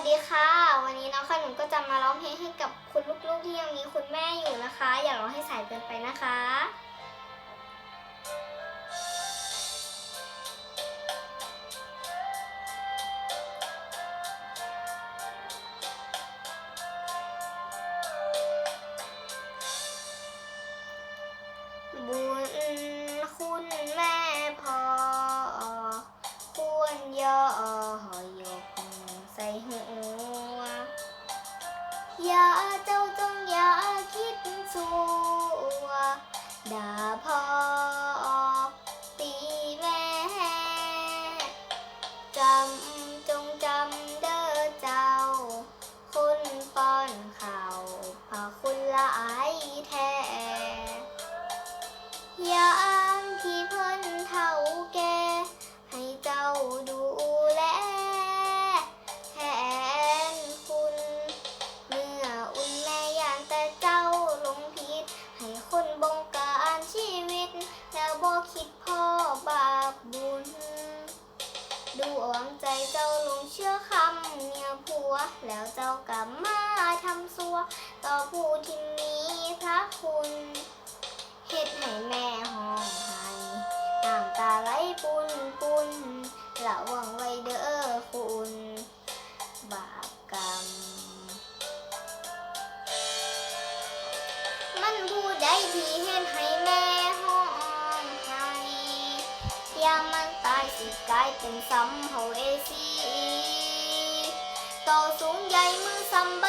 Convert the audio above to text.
วัสดีค่ะ วันนี้น้องขนุนก็จะมาร้องเพลงให้กับคุณลูกๆที่ยังมีคุณแม่อยู่นะคะ อย่าร้องให้สายเกินไปนะคะ คิดสัวด่าพ่อตีแม่จำจงจำเด้อเจ้าคุณป้อนข่าวพาคุณละอายแท้ ดูอ่วงใจเจ้าลงเชื่อคำเมียผัว แล้วเจ้ากลับมาทำซัว ต่อผู้ที่มีพระคุณเฮ็ดให้แม่ห้องไห้น้ำตาไหลปุนปุนละวังไว้เด้อ กายเป็นซ้ำเฮาเอซีโตสูงใหญ่มือซ้ำใบ